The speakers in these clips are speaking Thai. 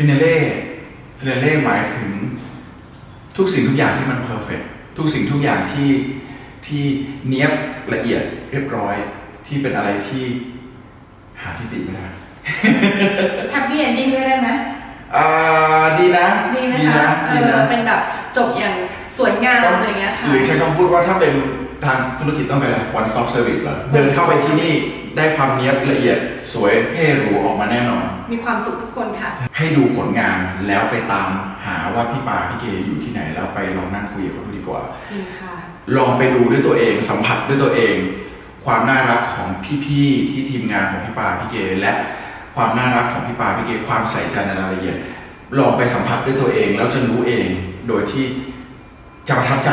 ฟินาเล่ฟินาเล่หมายถึงทุกสิ่งทุกอย่างที่มันเพอร์เฟกทุกสิ่งทุกอย่างที่ที่เนี้ยบละเอียดเรียบร้อยที่เป็นอะไรที่หาที่ติไม่ได้แฮปปี้เอนดิ้งด้วยได้ไหมอ่าดีนะดีไหมดีคะนะเอดีอนะเป็นแบบจบอย่างสวยงามอะไรเงี้ยค่ะ หรือใช้คำพูดว่าถ้าเป็นทางธุรกิจต้องเป็นอะไร one stop service เหรอเดินเข้าไปที่นี่ได้ความเนี้ยบละเอียดสวยเท่หรูออกมาแน่นอน มีความสุขทุกคนค่ะ ให้ดูผลงานแล้วไปตามหาว่าพี่ปาพี่เกอยู่ที่ไหนแล้วไปลองนั่งคุยกับเขาดูดีกว่า จริงค่ะ ลองไปดูด้วยตัวเองสัมผัสด้วยตัวเอง ความน่ารักของพี่ๆที่ทีมงานของพี่ปาพี่เกและความน่ารักของพี่ปาพี่เกความใส่ใจในรายละเอียดลองไปสัมผัสด้วยตัวเองแล้วจะรู้เองโดยที่จะประทับใจ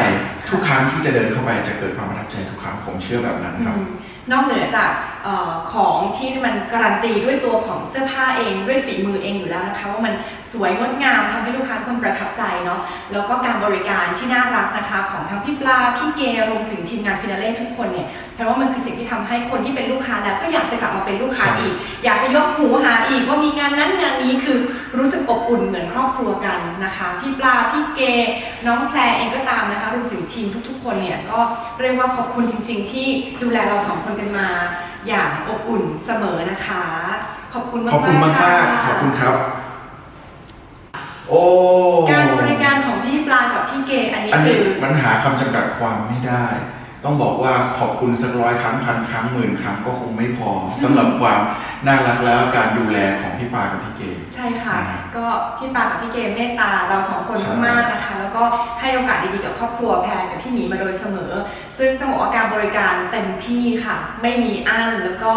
ทุกครั้งที่จะเดินเข้าไปจะเกิดความประทับใจทุกครั้งผมเชื่อแบบนั้นครับอืมนอกเหนือจากเออของที่มันการันตีด้วยตัวของเสื้อผ้าเองด้วยฝีมือเองอยู่แล้วนะคะว่ามันสวยงดงามทำให้ลูกค้าทุกคนประทับใจเนาะแล้วก็การบริการที่น่ารักนะคะ ของทั้งพี่ปลาพี่เกรวมถึงทีมงานฟินาเล่ทุกคนเนี่ย เพราะว่ามันคือสิ่งที่ทำให้คนที่เป็นลูกค้าแล้วก็อยากจะกลับมาเป็นลูกค้าใช่อีก อยากจะยกหูหาอีกว่ามีงานนั้นงานนี้คือรู้สึกอบอุ่นเหมือนครอบครัวกันนะคะพี่ปลาพี่เก น้องแพรเองก็ตามนะคะรวมถึงทีมทุก ๆ คนเนี่ยก็เรียกว่าขอบคุณจริง ๆ ที่ดูแลเราสองคนกันมา อย่างอบอุ่นเสมอนะคะ ขอบคุณมากขอบคุณมากค่ะๆขอบคุณครับโอ้การบริการของพี่ปลากับพี่เกอันนี้อันคืนี้อมันหาคำจำกัดความไม่ได้ ต้องบอกว่าขอบคุณสักร้อยครั้งพันครั้งหมื่นครั้งก็คงไม่พอสำหรับความน่ารักแล้วการดูแลของพี่ปากับพี่เกใช่ค่ะอ่าก็พี่ปากับพี่เกเมตตาเราสองคนใช่ มากๆนะคะ แล้วก็ให้โอกาสดีๆกับครอบครัวแพนกับพี่หมีมาโดยเสมอ ซึ่งต้องบอกว่าการบริการเต็มที่ค่ะ ไม่มีอั้นแล้วก็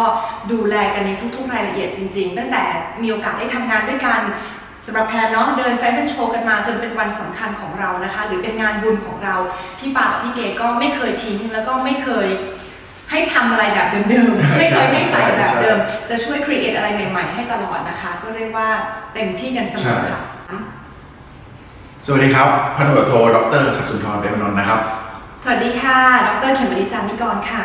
ดูแลกันในทุกๆรายละเอียดจริง ๆ ตั้งแต่มีโอกาสได้ทำงานด้วยกัน สำหรับแพนเนาะเดินแฟชั่นโชว์กันมาจนเป็นวันสำคัญของเรานะคะ หรือเป็นงานบุญของเรา พี่ปากับพี่เกก็ไม่เคยทิ้ง แล้วก็ไม่เคยให้ทำอะไรแบบเดิมๆ ไม่เคยให้ใส่แบบเดิม จะช่วยครีเอทอะไรใหม่ ๆ ให้ตลอดนะคะ ก็เรียกว่าเต็มที่กันเสมอค่ะ สวัสดีครับ พันตำรวจโท ดรศักดิ์สุนทรเปรมนนท์นะครับ สวัสดีค่ะ ดรเขมริจามิกรค่ะ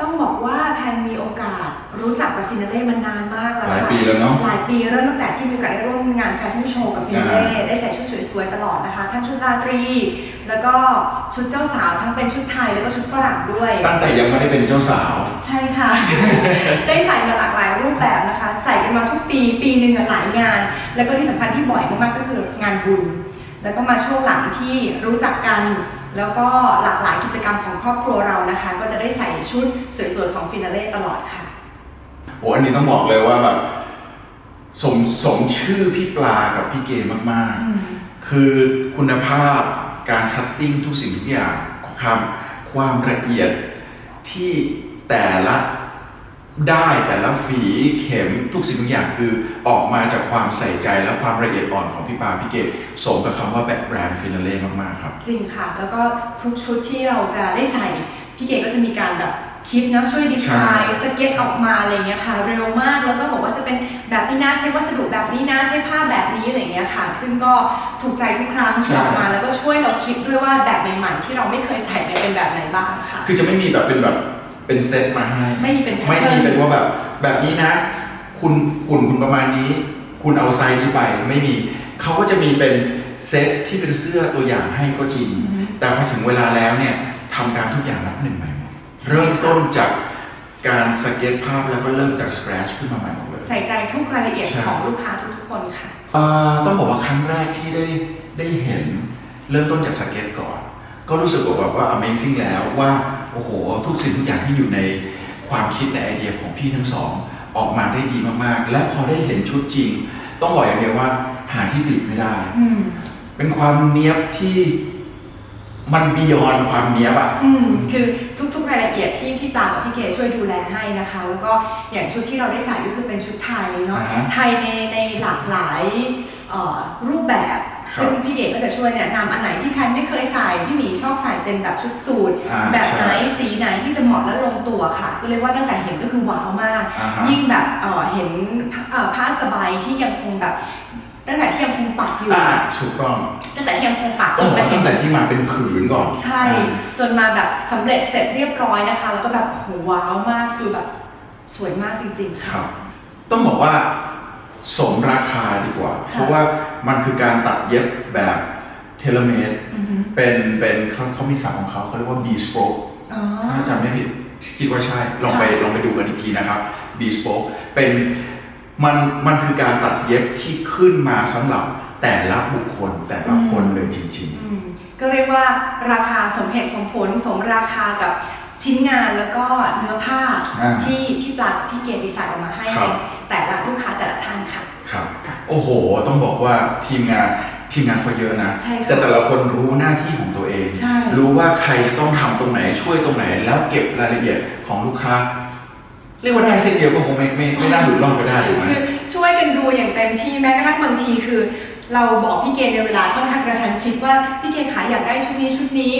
ต้องบอกว่าแพนมีโอกาสรู้จักกับฟินาเล่มานานมากแล้วหลายค่ะ ปีแล้วเนาะ หลายปีเริ่มตั้งแต่ที่มีโอกาสได้ร่วมงานแฟชั่นโชว์กับฟินาเล่อ่าได้ใส่ชุดสวยๆตลอดนะคะ ทั้งชุดราตรี แล้วก็ชุดเจ้าสาวทั้งเป็นชุดไทยแล้วก็ชุดฝรั่งด้วย ตั้งแต่ยังไม่ได้เป็นเจ้าสาว ใช่ค่ะ ได้ใส่มาหลากหลายรูปแบบนะคะใส่กันมาทุกปี ปีหนึ่งอะหลายงาน แล้วก็ที่สำคัญที่บ่อยมากๆก็คืองานบุญ แล้วก็มาช่วงหลังที่รู้จักกัน แล้วก็หลากหลายกิจกรรมของครอบครัวเรานะคะ ก็จะได้ใส่ชุดสวยๆของฟินาเล่ตลอดค่ะโอ้อันนี้ต้องบอกเลยว่าแบบสมสมชื่อพี่ปลากับพี่เกมากอืมๆคือคุณภาพการคัตติ้งทุกสิ่งทุกอย่างความความละเอียดที่แต่ละ ได้แต่ละฝีเข็มทุกสิ่งทุกอย่างคือออกมาจากความใส่ใจและความละเอียดอ่อนของพี่ปาพี่เกสมกับคำว่าแบบแบรนด์ฟินาเล่มากๆครับ จริงค่ะ แล้วก็ทุกชุดที่เราจะได้ใส่ พี่เก๋ก็จะมีการแบบคิดนะช่วยดีไซน์สเก็ตออกมาอะไรเงี้ยค่ะ เร็วมากแล้วก็บอกว่าจะเป็นแบบนี้นะใช้วัสดุแบบนี้นะใช้ผ้าแบบนี้อะไรเงี้ยค่ะ ซึ่งก็ถูกใจทุกครั้งที่ใช่ออกมาแล้วก็ช่วยเราคิดด้วยว่าแบบใหม่ๆที่เราไม่เคยใส่เนี่ยเป็นแบบไหนบ้างค่ะ คือจะไม่มีแบบเป็นแบบ เป็นเซตมาให้ไม่มีเป็น pattern ไม่มีเป็นว่าแบบแบบนี้นะ คุณคุณคุณประมาณนี้ คุณเอาไซส์นี้ไปไม่มีเขาก็จะมีเป็นเซตที่เป็นเสื้อตัวอย่างให้ก็จริง อือฮึแต่พอถึงเวลาแล้วเนี่ยทำการทุกอย่างนับหนึ่งใหม่หมดใช่เริ่มต้นจากการสเก็ตภาพแล้วก็เริ่มจากส c ร a ชขึ้นมาใหม่หมดเลย ใส่ใจทุกรายละเอียดใช่ ของลูกค้าทุกๆคนค่ะ เอ่อต้องบอกว่าครั้งแรกที่ได้ได้เห็น เริ่มต้นจากสเก็ตก่อน ก็รู้สึกว่าแบบว่า Amazing แล้วว่าโอ้โห ทุกสิ่งทุกอย่างที่อยู่ในความคิดในไอเดียของพี่ทั้งสอง ออกมาได้ดีมากๆ และพอได้เห็นชุดจริง ต้องบอกอย่างเดียวว่าหาที่ติไม่ได้อืมเป็นความเนี้ยบที่มันบียอนความเนี้ยบอะอืมคือทุกๆรายละเอียดที่พี่ปลากับพี่เกช่วยดูแลให้นะคะ แล้วก็อย่างชุดที่เราได้ใส่ก็คือเป็นชุดไทยเนาะอ่าฮะไทยในในหลากหลายเอ่อรูปแบบครับ ซึ่งพี่เกก็จะช่วยแนะนำอันไหนที่แพนไม่เคยใส่พี่หมีชอบใส่เป็นแบบชุดสูทอ่าแบบไหนใช่สีไหนที่จะเหมาะและลงตัวค่ะ ก็เรียกว่าตั้งแต่เห็นก็คือว้าวมาก อ่าฮะยิ่งแบบเอ่อเห็นผ้าเอ่อผ้าสบายที่ยังคงแบบ ตั้งแต่ที่ยังคงปักอยู่อ่าถูกต้องตั้งแต่ที่ยังคงปักจต้องนบอกไปว่าเห็ตั้น งแต่ที่มาเป็นผืนก่อนใช่จนมาแบบสำเร็จเสร็จเรียบร้อยนะคะ แล้วก็แบบโหว้าวมากคือแบบสวยมากจริงๆคค่ะ รับ ต้องบอกว่า สมราคาดีกว่าค่ะเพราะว่ามันคือการตัดเย็บแบบเทเลเมดอือฮึเป็นเป็นเขาเขามีศัพท์ของเขาเขาเรียกว่า B stroke อ๋อถ้าจำไม่ผิดคิดว่าใช่ ลองไปค่ะลองไปดูกันอีกทีนะครับ B stroke เป็นมันมันคือการตัดเย็บที่ขึ้นมาสำหรับแต่ละบุคคลแต่ละคนเลยจริงอืมก็เรียกว่าราคาสมเหตุสมผลสมราคากับชิ้นงานแล้วก็เนื้อผ้าอ่าที่พี่ปลากับพี่เกดดีไซน์ออกมาให้ครับ แต่ละลูกค้าแต่ละท่านค่ะๆครับโอ้โห ต้องบอกว่าทีมงานทีมงานเขาเยอะนะ ใช่ค่ะแต่แต่ละคนรู้หน้าที่ของตัวเอง ใช่ รู้ว่าใครจะต้องทำตรงไหนช่วยตรงไหน แล้วเก็บรายละเอียดของลูกค้า เรียกว่าได้เส้นเดียวก็คงไม่ไม่ไม่น่าหลุดล่องไปได้ถูกไหม คือช่วยกันดูอย่างเต็มที่แม้กระทั่งบางทีคือ เราบอกพี่เกดในเวลาค่อนข้างกระชั้นชิดว่าพี่เกดขายอยากได้ชุดนี้ชุดนี้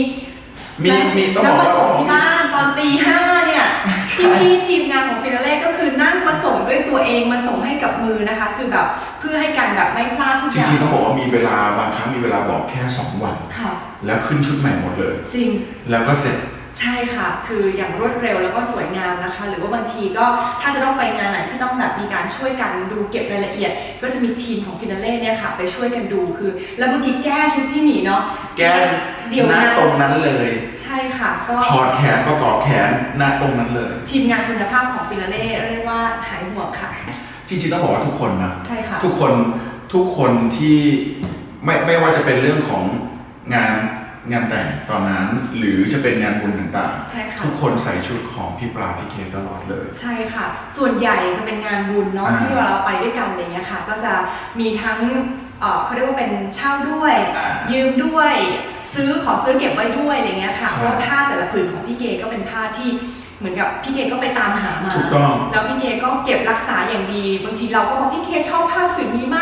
มีมีต้องแล้บวอกมาว่าส่งที่บ้านตอนตีห้าเนี่ยใช่พี่พี่ๆทีมงานของฟินาเล่ก็คือนั่งมาส่งด้วยตัวเองมาส่งให้กับมือนะคะ คือแบบเพื่อให้กันแบบไม่พลาดทุกจอย่าง ริงๆต้องบอกว่ามีเวลาบางครั้งมีเวลาบอกแค่ 2 วัน ค่ะ แล้วขึ้นชุดใหม่หมดเลย จริง แล้วก็เสร็จ ใช่ค่ะ คืออย่างรวดเร็วแล้วก็สวยงามนะคะ หรือว่าบางทีก็ถ้าจะต้องไปงานไหนที่ต้องแบบมีการช่วยกันดูเก็บรายละเอียด ก็จะมีทีมของฟินาเล่เนี่ยค่ะ ไปช่วยกันดูคือ แล้วบางทีแก้ชุดพี่หมีเนาะแก้เดี๋ยวหน้านะตรงนั้นเลยใช่ค่ะก็ถอดแขนประกอบแขนหน้าตรงนั้นเลย ทีมงานคุณภาพของฟินาเล่เรียกว่าหายห่วงค่ะ จริงๆต้องบอกว่าทุกคนนะใช่ค่ะทุกคนทุกคนที่ไม่ไม่ว่าจะเป็นเรื่องของงาน งานแต่งตอนนั้นหรือจะเป็นงานบุญต่างใช่ค่ะๆทุกคนใส่ชุดของพี่ปลาพี่เคตลอดเลย ใช่ค่ะ ส่วนใหญ่จะเป็นงานบุญเนาะอ่าที่เราไปด้วยกันอะไรเงี้ยค่ะ ก็จะมีทั้งเอ่อเขาเรียกว่าเป็นเช่าด้วย อ่ายืมด้วย ซื้อขอซื้อเก็บไว้ด้วยอะไรเงี้ยค่ะ ใช่ เพราะว่าผ้าแต่ละผืนของพี่เกก็เป็นผ้าที่เหมือนกับพี่เกก็ไปตามหามา ถูกต้อง แล้วพี่เกก็เก็บรักษาอย่างดี บางทีเราก็บอกพี่เกชอบผ้าผืนนี้มาก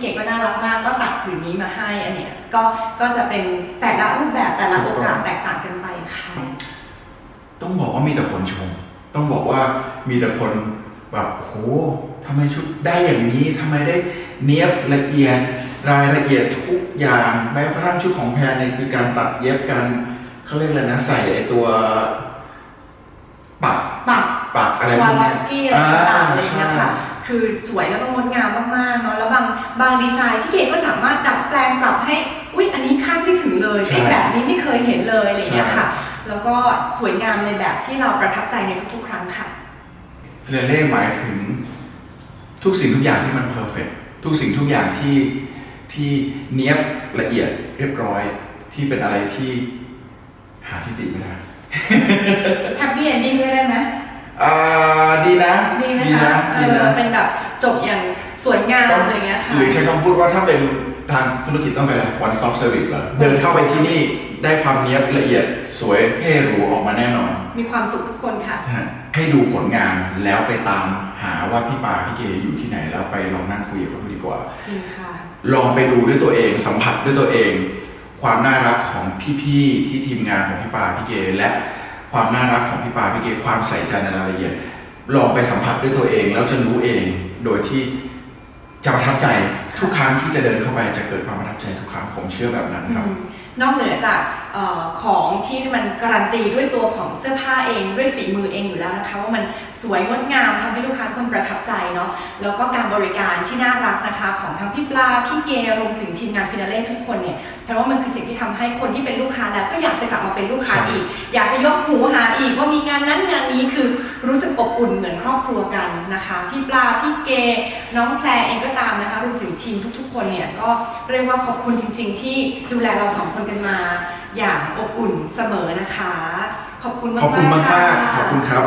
เกก็น่ารักมากก็ตัดผืนนี้มาให้อันเนี้ยก็ก็จะเป็นแต่ละรูปแบบแต่ละโอกาสแตกต่างกันไปค่ะ ต้องบอกว่ามีแต่คนชม ต้องบอกว่ามีแต่คนแบบโหทำไมชุดได้อย่างนี้ทำไมได้เนี้ยบละเอียดรายละเอียดทุกอย่างแม้กระทั่งชุดของแพรเนี่ยคือการตัดเย็บกันเขาเรียกอะไรนะใส่ไอตัวปักปักปักอะไรชพวาวกลอเนี้ยฟสกี้อะไรต่างๆอะไรใช่เงี้ยค่ะ คือสวยแล้วก็งดงามมากๆเนาะแล้วบางบางดีไซน์พี่เกดก็สามารถดัดแปลงปรับให้อุ๊ยอันนี้คาดไม่ถึงเลยใช่ ไอ้แบบนี้ไม่เคยเห็นเลยอะไรเงี้ยใช่ค่ะ แล้วก็สวยงามในแบบที่เราประทับใจในทุกๆ ครั้งค่ะ ฟิเลเล่หมายถึงทุกสิ่งทุกอย่างที่มันเพอร์เฟกทุกสิ่งทุกอย่างที่ที่เนี้ยบละเอียดเรียบร้อยที่เป็นอะไรที่หาที่ติไม่ได้ แฮปปี้เอนดิ้งด้วยได้ไหม อ่าดีนะ ดีไหมดีคะนะเอดีอนะ เป็นแบบจบอย่างสวยงามต้องอะไรเงี้ยค่ะ หรือใช้คำพูดว่าถ้าเป็นทางธุรกิจต้องเป็นอะไร one stop service เหรอเดินเข้าไปที่นี่ได้ความเนี้ยบละเอียดสวยเท่หรูออกมาแน่นอนมีความสุขทุกคนค่ะใช่ให้ดูผลงานแล้วไปตามหาว่าพี่ปาพี่เกอยู่ที่ไหนแล้วไปลองนั่งคุยกับเขาดูดีกว่า จริงค่ะ ลองไปดูด้วยตัวเองสัมผัสด้วยตัวเอง ความน่ารักของพี่ๆที่ทีมงานของพี่ปาพี่เกและ ความน่ารักของพี่ปาพี่เกความใส่ใจในรายละเอียดลองไปสัมผัสด้วยตัวเอง แล้วจะรู้เองโดยที่จะประทับใจทุกครั้งที่จะเดินเข้าไปจะเกิดความประทับใจทุกครั้งผมเชื่อแบบนั้นครับ นอกเหนือจาก ของที่มันการันตีด้วยตัวของเสื้อผ้าเองด้วยฝีมือเองอยู่แล้วนะคะ ว่ามันสวยงดงามทำให้ลูกค้าทุกคนประทับใจเนาะแล้วก็การบริการที่น่ารักนะคะ ของทั้งพี่ปลาพี่เกรวมถึงทีมงานฟินาเล่ทุกคนเนี่ยเพราะว่ามันคือสิ่งที่ทำให้คนที่เป็นลูกค้าแล้วก็อยากจะกลับมาเป็นลูกค้าอีก อยากจะยกหูหาอีกว่ามีงานนั้นงานนี้คือรู้สึกอบอุ่นเหมือนครอบครัวกันนะคะ พี่ปลาพี่เกน้องแพรเองก็ตามนะคะรวมถึงทีมทุก ๆ คนเนี่ยก็เรียกว่าขอบคุณจริง ๆ ที่ดูแลเราสองคนกันมาอย่างอบอุ่นเสมอนะคะ ขอบคุณมากขอบคุณมากค่ะ ขอบคุณครับ